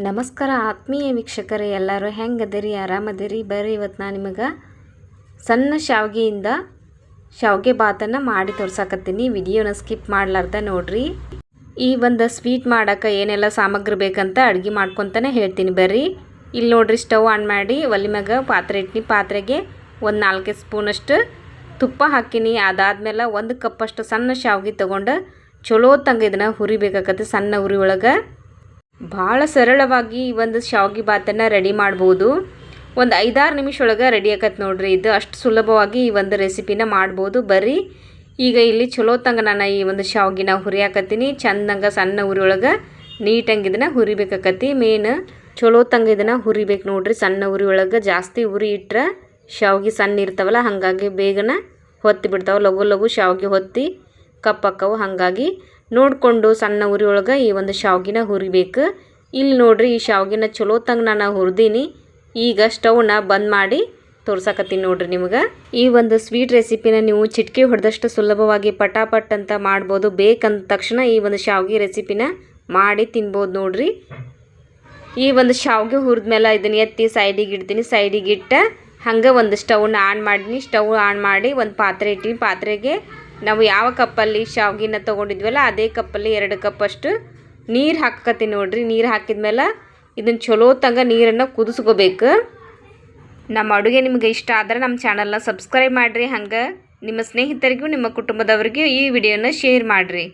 ನಮಸ್ಕಾರ ಆತ್ಮೀಯ ವೀಕ್ಷಕರೇ, ಎಲ್ಲರೂ ಹೆಂಗದಿರಿ, ಆರಾಮದಿರಿ? ಬರ್ರಿ ಇವತ್ತು ನಾನು ನಿಮಗೆ ಸಣ್ಣ ಶಾವಿಗೆಯಿಂದ ಶಾವಿಗೆ ಬಾತನ್ನು ಮಾಡಿ ತೋರ್ಸಾಕತ್ತೀನಿ. ವಿಡಿಯೋನ ಸ್ಕಿಪ್ ಮಾಡ್ಲಾರ್ದ ನೋಡ್ರಿ. ಈ ಒಂದು ಸ್ವೀಟ್ ಮಾಡೋಕೆ ಏನೆಲ್ಲ ಸಾಮಗ್ರಿ ಬೇಕಂತ ಅಡುಗೆ ಮಾಡ್ಕೊತಾನೆ ಹೇಳ್ತೀನಿ. ಬರ್ರಿ. ಇಲ್ಲಿ ನೋಡ್ರಿ ಸ್ಟವ್ ಆನ್ ಮಾಡಿ ಒಲೆ ಮ್ಯಾಗ ಪಾತ್ರೆ ಇಟ್ಟಿನಿ ಪಾತ್ರೆಗೆ ಒಂದು ನಾಲ್ಕೈದು ಸ್ಪೂನಷ್ಟು ತುಪ್ಪ ಹಾಕಿನಿ. ಅದಾದ್ಮೇಲೆ ಒಂದು ಕಪ್ಪಷ್ಟು ಸಣ್ಣ ಶಾವಿಗೆ ತೊಗೊಂಡು ಚಲೋ ತಂಗ ಇದನ್ನು ಹುರಿಬೇಕಾಗತ್ತೆ ಸಣ್ಣ ಉರಿ ಒಳಗೆ ಭಾಳ ಸರಳವಾಗಿ ಈ ಒಂದು ಶಾವ್ಗಿ ಬಾತನ್ನು ರೆಡಿ ಮಾಡ್ಬೋದು. ಒಂದು ಐದಾರು ನಿಮಿಷ ಒಳಗೆ ರೆಡಿ ಆಕತ್ತೆ ನೋಡ್ರಿ. ಇದು ಅಷ್ಟು ಸುಲಭವಾಗಿ ಈ ಒಂದು ರೆಸಿಪಿನ ಮಾಡ್ಬೋದು. ಬರ್ರಿ. ಈಗ ಇಲ್ಲಿ ಚಲೋ ನಾನು ಈ ಒಂದು ಶಾವ್ಗಿನ ಹುರಿಯಾಕತ್ತೀನಿ. ಚಂದಂಗ ಸಣ್ಣ ಉರಿ ಒಳಗೆ ನೀಟಂಗೆ ಇದನ್ನು ಹುರಿಬೇಕಾಕತಿ ಮೇನ್ ಚಲೋ ತಂಗ ಇದನ್ನು ಹುರಿಬೇಕು ನೋಡ್ರಿ. ಸಣ್ಣ ಉರಿ ಒಳಗೆ ಜಾಸ್ತಿ ಉರಿ ಇಟ್ರೆ ಶಾವ್ಗೆ ಸಣ್ಣ ಇರ್ತಾವಲ್ಲ, ಹಾಗಾಗಿ ಬೇಗನೆ ಹೊತ್ತಿ ಬಿಡ್ತಾವೆ. ಲಘು ಲಘು ಶಾವಿಗೆ ಹೊತ್ತಿ ಕಪ್ಪಕ್ಕವು ಹಾಗಾಗಿ ನೋಡಿಕೊಂಡು ಸಣ್ಣ ಉರಿ ಒಳಗೆ ಈ ಒಂದು ಶಾವ್ಗಿನ ಹುರಿಬೇಕು. ಇಲ್ಲಿ ನೋಡ್ರಿ ಈ ಶಾವ್ಗಿನ ಚಲೋ ತಂಗ ನಾನು ಹುರಿದೀನಿ. ಈಗ ಸ್ಟವ್ನ ಬಂದ್ ಮಾಡಿ ತೋರ್ಸಕತ್ತೀನಿ ನೋಡ್ರಿ ನಿಮ್ಗೆ. ಈ ಒಂದು ಸ್ವೀಟ್ ರೆಸಿಪಿನ ನೀವು ಚಿಟ್ಕಿ ಹೊಡೆದಷ್ಟು ಸುಲಭವಾಗಿ ಪಟಾಪಟ್ ಅಂತ ಮಾಡ್ಬೋದು. ಬೇಕಂದ ತಕ್ಷಣ ಈ ಒಂದು ಶಾವ್ಗೆ ರೆಸಿಪಿನ ಮಾಡಿ ತಿನ್ಬೋದು ನೋಡ್ರಿ. ಈ ಒಂದು ಶಾವ್ಗೆ ಹುರಿದ್ಮೇಲೆ ಇದನ್ನ ಎತ್ತಿ ಸೈಡಿಗೆ ಇಡ್ತೀನಿ. ಸೈಡಿಗೆ ಇಟ್ಟು ಹಂಗೆ ಒಂದು ಸ್ಟವ್ನ ಆನ್ ಮಾಡೀನಿ. ಸ್ಟವ್ ಆನ್ ಮಾಡಿ ಒಂದು ಪಾತ್ರೆ ಇಟ್ಟಿನಿ. ಪಾತ್ರೆಗೆ ನಾವು ಯಾವ ಕಪ್ಪಲ್ಲಿ ಶಾವ್ಗಿನ ತೊಗೊಂಡಿದ್ವಲ್ಲ, ಅದೇ ಕಪ್ಪಲ್ಲಿ ಎರಡು ಕಪ್ಪಷ್ಟು ನೀರು ಹಾಕತ್ತೀನಿ ನೋಡ್ರಿ. ನೀರು ಹಾಕಿದ್ಮೇಲೆ ಇದನ್ನು ಚಲೋ ತಂಗ ನೀರನ್ನು ಕುದಿಸ್ಕೋಬೇಕು. ನಮ್ಮ ಅಡುಗೆ ನಿಮಗೆ ಇಷ್ಟ ಆದರೆ ನಮ್ಮ ಚಾನಲ್ನ ಸಬ್ಸ್ಕ್ರೈಬ್ ಮಾಡಿರಿ. ಹಂಗೆ ನಿಮ್ಮ ಸ್ನೇಹಿತರಿಗೂ, ನಿಮ್ಮ ಕುಟುಂಬದವ್ರಿಗೂ ಈ ವಿಡಿಯೋನ ಶೇರ್ ಮಾಡಿರಿ.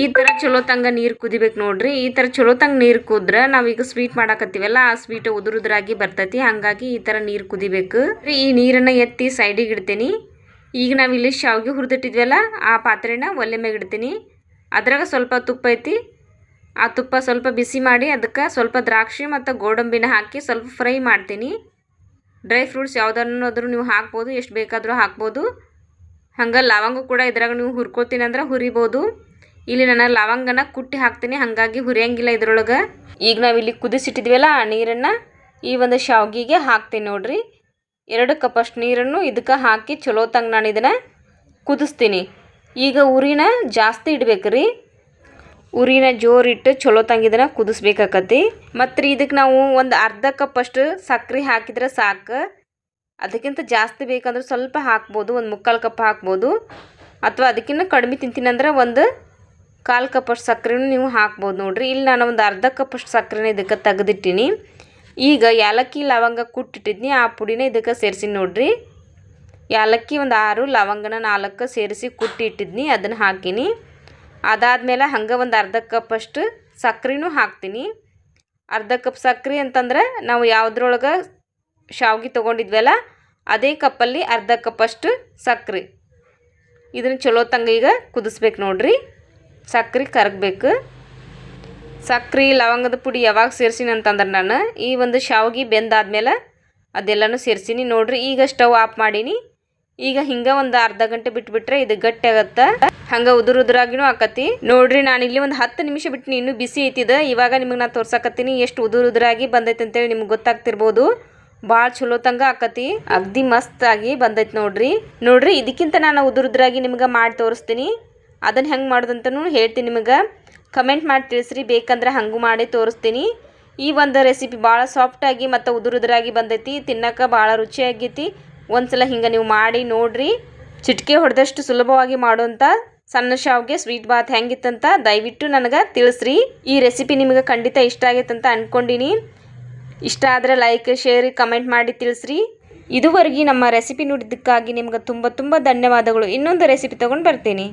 ಈ ಥರ ಚಲೋ ತಂಗ ನೀರು ಕುದಿಬೇಕು ನೋಡ್ರಿ. ಈ ಥರ ಚಲೋ ತಂಗ ನೀರು ಕುದ್ರೆ ನಾವೀಗ ಸ್ವೀಟ್ ಮಾಡಾಕತ್ತೀವಲ್ಲ, ಆ ಸ್ವೀಟ್ ಉದುರುದ್ರಾಗಿ ಬರ್ತೈತಿ. ಹಾಗಾಗಿ ಈ ಥರ ನೀರು ಕುದಿಬೇಕು. ಈ ನೀರನ್ನು ಎತ್ತಿ ಸೈಡಿಗೆ ಇಡ್ತೀನಿ. ಈಗ ನಾವಿಲ್ಲಿ ಶಾವಿಗೆ ಹುರಿದಿಟ್ಟಿದ್ವಲ್ಲ, ಆ ಪಾತ್ರೆನ ಒಲೆ ಇಡ್ತೀನಿ. ಅದ್ರಾಗ ಸ್ವಲ್ಪ ತುಪ್ಪ ಐತಿ. ಆ ತುಪ್ಪ ಸ್ವಲ್ಪ ಬಿಸಿ ಮಾಡಿ ಅದಕ್ಕೆ ಸ್ವಲ್ಪ ದ್ರಾಕ್ಷಿ ಮತ್ತು ಗೋಡಂಬಿನ ಹಾಕಿ ಸ್ವಲ್ಪ ಫ್ರೈ ಮಾಡ್ತೀನಿ. ಡ್ರೈ ಫ್ರೂಟ್ಸ್ ಯಾವುದನ್ನಾದರೂ ನೀವು ಹಾಕ್ಬೋದು, ಎಷ್ಟು ಬೇಕಾದರೂ ಹಾಕ್ಬೋದು. ಹಂಗೆ ಲವಂಗ ಕೂಡ ಇದ್ರಾಗ ನೀವು ಹುರ್ಕೋತೀನಿ ಅಂದ್ರೆ ಹುರಿಬೋದು. ಇಲ್ಲಿ ನಾನು ಲವಂಗನ ಕುಟ್ಟಿ ಹಾಕ್ತೀನಿ, ಹಾಗಾಗಿ ಹುರಿಯಂಗಿಲ್ಲ ಇದ್ರೊಳಗೆ. ಈಗ ನಾವಿಲ್ಲಿ ಕುದಿಸಿಟ್ಟಿದ್ವಲ್ಲ ಆ ನೀರನ್ನು, ಈ ಒಂದು ಶಾವ್ಗೆಗೆ ಹಾಕ್ತೀನಿ ನೋಡ್ರಿ. ಎರಡು ಕಪ್ಪಷ್ಟು ನೀರನ್ನು ಇದಕ್ಕೆ ಹಾಕಿ ಚಲೋ ತಂಗ ನಾನು ಇದನ್ನು ಕುದಿಸ್ತೀನಿ. ಈಗ ಉರಿನ ಜಾಸ್ತಿ ಇಡ್ಬೇಕು ರೀ ಉರಿನ ಜೋರಿಟ್ಟು ಚಲೋ ಇದನ್ನು ಕುದಿಸ್ಬೇಕಾಕತಿ ಮತ್ತು ರೀ ಇದಕ್ಕೆ ನಾವು ಒಂದು ಅರ್ಧ ಕಪ್ಪಷ್ಟು ಸಕ್ಕರೆ ಹಾಕಿದ್ರೆ ಸಾಕು. ಅದಕ್ಕಿಂತ ಜಾಸ್ತಿ ಬೇಕಂದ್ರೆ ಸ್ವಲ್ಪ ಹಾಕ್ಬೋದು, ಒಂದು ಮುಕ್ಕಾಲು ಕಪ್ ಹಾಕ್ಬೋದು. ಅಥವಾ ಅದಕ್ಕಿಂತ ಕಡಿಮೆ ತಿಂತೀನಂದ್ರೆ ಒಂದು ಕಾಲು ಕಪ್ಪಷ್ಟು ಸಕ್ಕರೆನೂ ನೀವು ಹಾಕ್ಬೋದು ನೋಡಿರಿ. ಇಲ್ಲಿ ನಾನು ಒಂದು ಅರ್ಧ ಕಪ್ಪಷ್ಟು ಸಕ್ಕರೆನ ಇದಕ್ಕೆ ತೆಗೆದಿಟ್ಟಿನಿ. ಈಗ ಏಲಕ್ಕಿ, ಲವಂಗ ಕುಟ್ಟಿಟ್ಟಿದ್ನಿ. ಆ ಪುಡಿನ ಇದಕ್ಕೆ ಸೇರಿಸಿ ನೋಡ್ರಿ. ಏಲಕ್ಕಿ ಒಂದು ಆರು, ಲವಂಗನ ನಾಲ್ಕು ಸೇರಿಸಿ ಕುಟ್ಟಿ ಇಟ್ಟಿದ್ನಿ ಅದನ್ನು ಹಾಕೀನಿ. ಅದಾದಮೇಲೆ ಹಂಗೆ ಒಂದು ಅರ್ಧ ಕಪ್ಪಷ್ಟು ಸಕ್ರೆನೂ ಹಾಕ್ತೀನಿ. ಅರ್ಧ ಕಪ್ ಸಕ್ರೆ ಅಂತಂದ್ರೆ ನಾವು ಯಾವುದ್ರೊಳಗೆ ಶಾವ್ಗೆ ತೊಗೊಂಡಿದ್ವಲ್ಲ, ಅದೇ ಕಪ್ಪಲ್ಲಿ ಅರ್ಧ ಕಪ್ಪಷ್ಟು ಸಕ್ರೆ. ಇದನ್ನು ಚಲೋ ತಂಗ ಈಗ ಕುದಿಸ್ಬೇಕು ನೋಡ್ರಿ. ಸಕ್ರೆ ಕರಗಬೇಕು. ಸಕ್ರೆ, ಲವಂಗದ ಪುಡಿ ಯಾವಾಗ ಸೇರ್ಸಿನಿ ಅಂತಂದ್ರೆ ನಾನು. ಈ ಒಂದು ಶಾವ್ಗೆ ಬೆಂದಾದ್ಮೇಲೆ ಅದೆಲ್ಲನೂ ಸೇರ್ಸಿನಿ. ನೋಡ್ರಿ, ಈಗ ಸ್ಟವ್ ಆಫ್ ಮಾಡೀನಿ. ಈಗ ಹಿಂಗೆ ಒಂದು ಅರ್ಧ ಗಂಟೆ ಬಿಟ್ಬಿಟ್ರೆ ಇದು ಗಟ್ಟಿ ಆಗತ್ತೆ. ಹಂಗೆ ಉದುರು ಉದುರಾಗಿನೂ ಆಕತಿ. ನೋಡ್ರಿ, ನಾನು ಇಲ್ಲಿ ಒಂದು ಹತ್ತು ನಿಮಿಷ ಬಿಟ್ಟು ಇನ್ನೂ ಬಿಸಿ ಐತಿದ. ಇವಾಗ ನಿಮಗೆ ನಾನು ತೋರ್ಸಕತ್ತೀನಿ. ಎಷ್ಟು ಉದುರು ಉದುರಾಗಿ ಬಂದೈತೆ ಅಂತೇಳಿ ನಿಮ್ಗೆ ಗೊತ್ತಾಗ್ತಿರ್ಬೋದು. ಭಾಳ ಚಲೋ ತಂಗ ಆಕತಿ. ಅಗ್ದಿ ಮಸ್ತ್ ಆಗಿ ಬಂದೈತೆ ನೋಡ್ರಿ. ನೋಡ್ರಿ, ಇದಕ್ಕಿಂತ ನಾನು ಉದುರು ಉದುರಾಗಿ ನಿಮ್ಗೆ ಮಾಡಿ ತೋರಿಸ್ತೀನಿ. ಅದನ್ನು ಹೆಂಗೆ ಮಾಡೋದಂತನೂ ಹೇಳ್ತೀನಿ ನಿಮಗೆ. ಕಮೆಂಟ್ ಮಾಡಿ ತಿಳಿಸ್ರಿ, ಬೇಕಂದ್ರೆ ಹಂಗೂ ಮಾಡಿ ತೋರಿಸ್ತೀನಿ. ಈ ಒಂದು ರೆಸಿಪಿ ಭಾಳ ಸಾಫ್ಟಾಗಿ ಮತ್ತು ಉದುರುದುರಾಗಿ ಬಂದೈತಿ, ತಿನ್ನೋಕೆ ಭಾಳ ರುಚಿಯಾಗೈತಿ. ಒಂದ್ಸಲ ಹಿಂಗೆ ನೀವು ಮಾಡಿ ನೋಡ್ರಿ. ಚಿಟಿಕೆ ಹೊಡೆದಷ್ಟು ಸುಲಭವಾಗಿ ಮಾಡುವಂಥ ಸಣ್ಣ ಶಾವ್ಗೆ ಸ್ವೀಟ್ ಬಾತ್ ಹೆಂಗಿತ್ತಂತ ದಯವಿಟ್ಟು ನನಗೆ ತಿಳಿಸ್ರಿ. ಈ ರೆಸಿಪಿ ನಿಮಗೆ ಖಂಡಿತ ಇಷ್ಟ ಆಗೈತೆ ಅಂತ ಅಂದ್ಕೊಂಡಿನಿ ಇಷ್ಟ ಆದರೆ ಲೈಕ್ ಶೇರ್ ಕಮೆಂಟ್ ಮಾಡಿ ತಿಳಿಸ್ರಿ. ಇದುವರೆಗೆ ನಮ್ಮ ರೆಸಿಪಿ ನೋಡಿದ್ದಕ್ಕಾಗಿ ನಿಮ್ಗೆ ತುಂಬ ತುಂಬ ಧನ್ಯವಾದಗಳು. ಇನ್ನೊಂದು ರೆಸಿಪಿ ತೊಗೊಂಡು ಬರ್ತೀನಿ.